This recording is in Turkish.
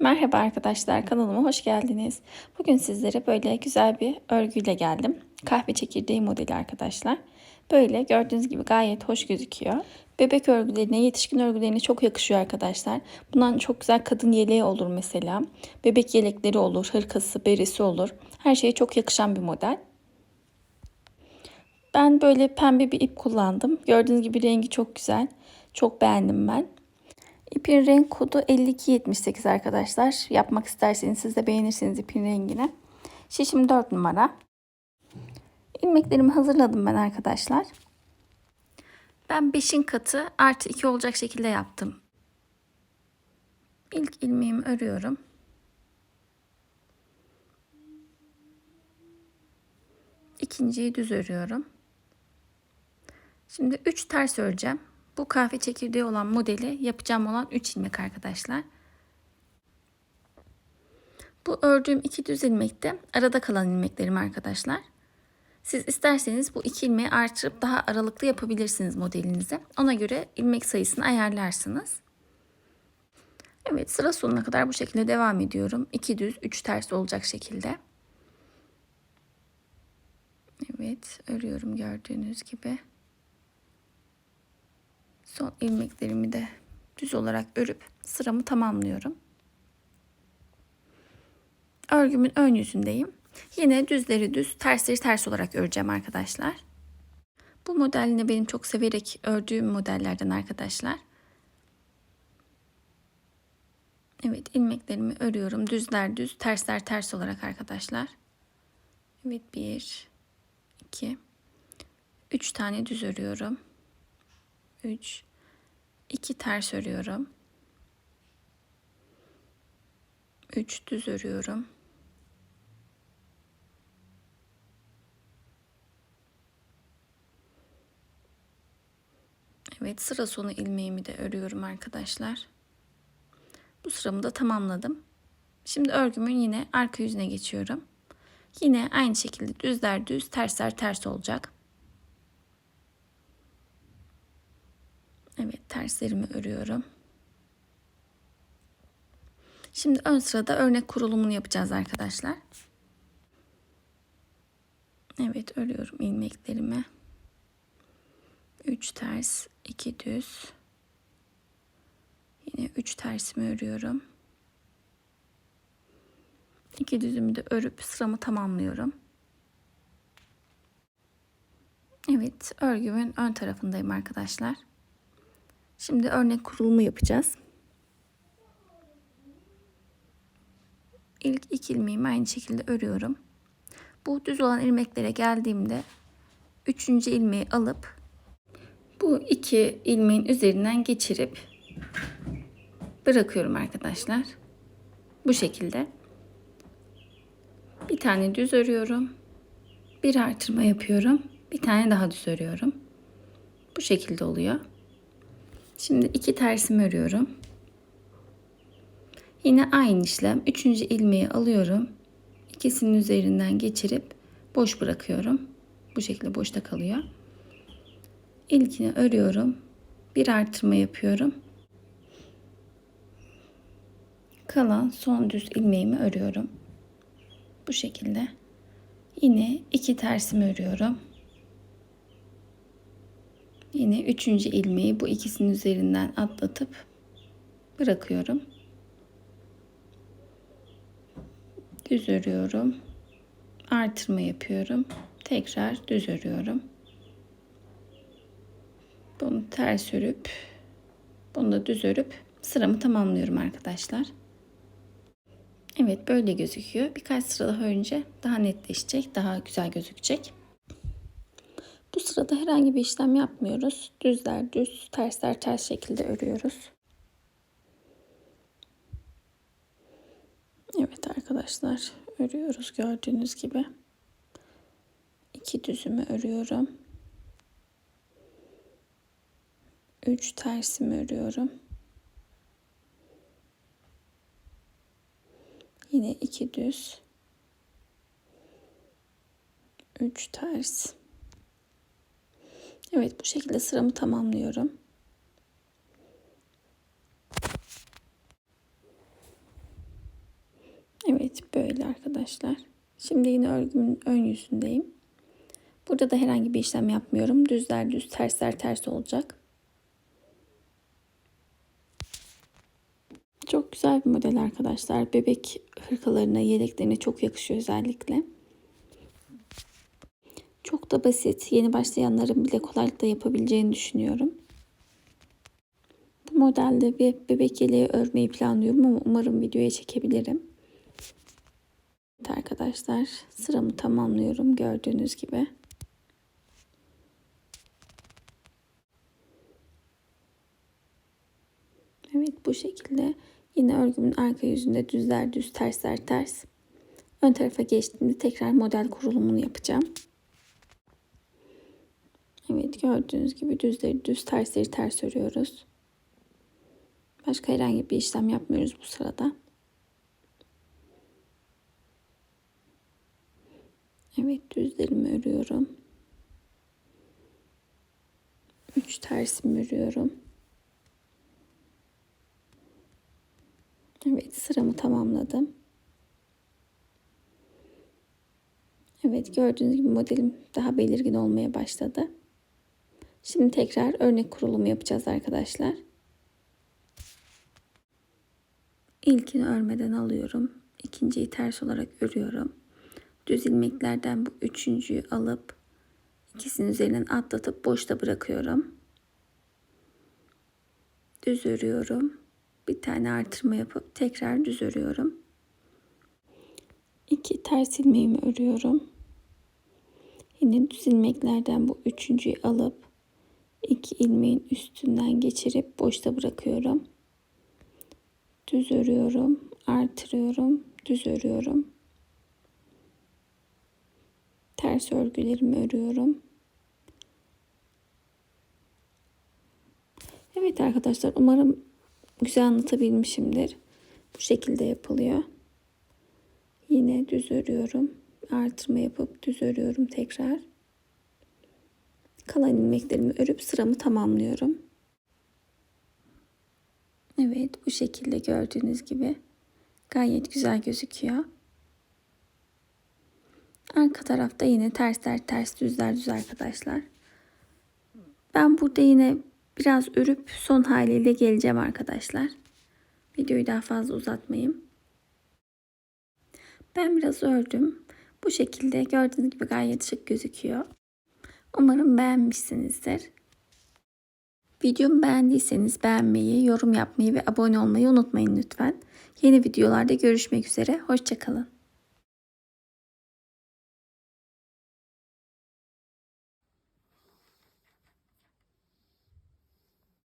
Merhaba arkadaşlar kanalıma hoş geldiniz. Bugün sizlere böyle güzel bir örgüyle geldim. Kahve çekirdeği modeli arkadaşlar. Böyle gördüğünüz gibi gayet hoş gözüküyor. Bebek örgülerine, yetişkin örgülerine çok yakışıyor arkadaşlar. Bundan çok güzel kadın yeleği olur mesela. Bebek yelekleri olur, hırkası, beresi olur. Her şeye çok yakışan bir model. Ben böyle pembe bir ip kullandım. Gördüğünüz gibi rengi çok güzel. Çok beğendim ben. İpin renk kodu 5278 arkadaşlar. Yapmak isterseniz siz de beğenirsiniz ipin rengini. Şişim 4 numara. İlmeklerimi hazırladım ben arkadaşlar. Ben 5'in katı artı 2 olacak şekilde yaptım. İlk ilmeğimi örüyorum. İkinciyi düz örüyorum. Şimdi 3 ters öreceğim. Bu kahve çekirdeği olan modeli yapacağım olan 3 ilmek arkadaşlar. Bu ördüğüm iki düz ilmekte arada kalan ilmeklerim arkadaşlar. Siz isterseniz bu iki ilmeği artırıp daha aralıklı yapabilirsiniz modelinizi. Ona göre ilmek sayısını ayarlarsınız. Evet sıra sonuna kadar bu şekilde devam ediyorum. 2 düz 3 ters olacak şekilde. Evet örüyorum gördüğünüz gibi. Son ilmeklerimi de düz olarak örüp sıramı tamamlıyorum. Örgümün ön yüzündeyim. Yine düzleri düz, tersleri ters olarak öreceğim arkadaşlar. Bu model yine benim çok severek ördüğüm modellerden arkadaşlar. Evet ilmeklerimi örüyorum. Düzler düz, tersler ters olarak arkadaşlar. Evet bir, iki, üç tane düz örüyorum. 3 2 ters örüyorum. 3 düz örüyorum. Evet sıra sonu ilmeğimi de örüyorum arkadaşlar. Bu sıramı da tamamladım. Şimdi örgümün yine arka yüzüne geçiyorum. Yine aynı şekilde düzler düz, tersler ters olacak. Evet terslerimi örüyorum. Şimdi ön sırada örnek kurulumunu yapacağız arkadaşlar. Evet örüyorum ilmeklerimi. 3 ters, 2 düz. Yine 3 tersimi örüyorum. 2 düzümü de örüp sıramı tamamlıyorum. Evet örgümün ön tarafındayım arkadaşlar. Şimdi örnek kurulumu yapacağız. İlk iki ilmeğimi aynı şekilde örüyorum. Bu düz olan ilmeklere geldiğimde üçüncü ilmeği alıp bu iki ilmeğin üzerinden geçirip bırakıyorum arkadaşlar. Bu şekilde. Bir tane düz örüyorum. Bir artırma yapıyorum. Bir tane daha düz örüyorum. Bu şekilde oluyor. Şimdi iki tersimi örüyorum. Yine aynı işlem. Üçüncü ilmeği alıyorum. İkisinin üzerinden geçirip boş bırakıyorum. Bu şekilde boşta kalıyor. İlkini örüyorum. Bir artırma yapıyorum. Kalan son düz ilmeğimi örüyorum. Bu şekilde. Yine iki tersimi örüyorum. Yine üçüncü ilmeği bu ikisinin üzerinden atlatıp bırakıyorum. Düz örüyorum. Artırma yapıyorum. Tekrar düz örüyorum. Bunu ters örüp bunu da düz örüp sıramı tamamlıyorum arkadaşlar. Evet böyle gözüküyor. Birkaç sıra daha önce daha netleşecek, daha güzel gözükecek. Bu sırada herhangi bir işlem yapmıyoruz. Düzler düz, tersler ters şekilde örüyoruz. Evet arkadaşlar örüyoruz gördüğünüz gibi. İki düzümü örüyorum. Üç tersimi örüyorum. Yine iki düz. Üç ters. Evet bu şekilde sıramı tamamlıyorum. Evet böyle arkadaşlar. Şimdi yine örgümün ön yüzündeyim. Burada da herhangi bir işlem yapmıyorum. Düzler düz, tersler ters olacak. Çok güzel bir model arkadaşlar. Bebek hırkalarına, yeleklerine çok yakışıyor özellikle. Çok da basit. Yeni başlayanların bile kolaylıkla yapabileceğini düşünüyorum. Bu modelde bir bebek yeleği örmeyi planlıyorum ama umarım videoya çekebilirim. Evet arkadaşlar sıramı tamamlıyorum gördüğünüz gibi. Evet bu şekilde yine örgümün arka yüzünde düzler düz tersler ters. Ön tarafa geçtiğimde tekrar model kurulumunu yapacağım. Evet gördüğünüz gibi düzleri düz tersleri ters örüyoruz. Başka herhangi bir işlem yapmıyoruz bu sırada. Evet düzlerimi örüyorum. 3 tersimi örüyorum. Evet sıramı tamamladım. Evet gördüğünüz gibi modelim daha belirgin olmaya başladı. Şimdi tekrar örnek kurulumu yapacağız arkadaşlar. İlkini örmeden alıyorum. İkinciyi ters olarak örüyorum. Düz ilmeklerden bu üçüncüyü alıp ikisinin üzerinden atlatıp boşta bırakıyorum. Düz örüyorum. Bir tane artırma yapıp tekrar düz örüyorum. İki ters ilmeğimi örüyorum. Yine düz ilmeklerden bu üçüncüyü alıp iki ilmeğin üstünden geçirip boşta bırakıyorum. Düz örüyorum, artırıyorum, düz örüyorum. Ters örgülerimi örüyorum. Evet arkadaşlar umarım güzel anlatabilmişimdir. Bu şekilde yapılıyor. Yine düz örüyorum. Artırma yapıp düz örüyorum tekrar. Kalan ilmeklerimi örüp sıramı tamamlıyorum. Evet bu şekilde gördüğünüz gibi gayet güzel gözüküyor. Arka tarafta yine tersler ters düzler düz arkadaşlar. Ben burada yine biraz örüp son haliyle geleceğim arkadaşlar. Videoyu daha fazla uzatmayayım. Ben biraz ördüm. Bu şekilde gördüğünüz gibi gayet şık gözüküyor. Umarım beğenmişsinizdir. Videomu beğendiyseniz beğenmeyi, yorum yapmayı ve abone olmayı unutmayın lütfen. Yeni videolarda görüşmek üzere. Hoşçakalın.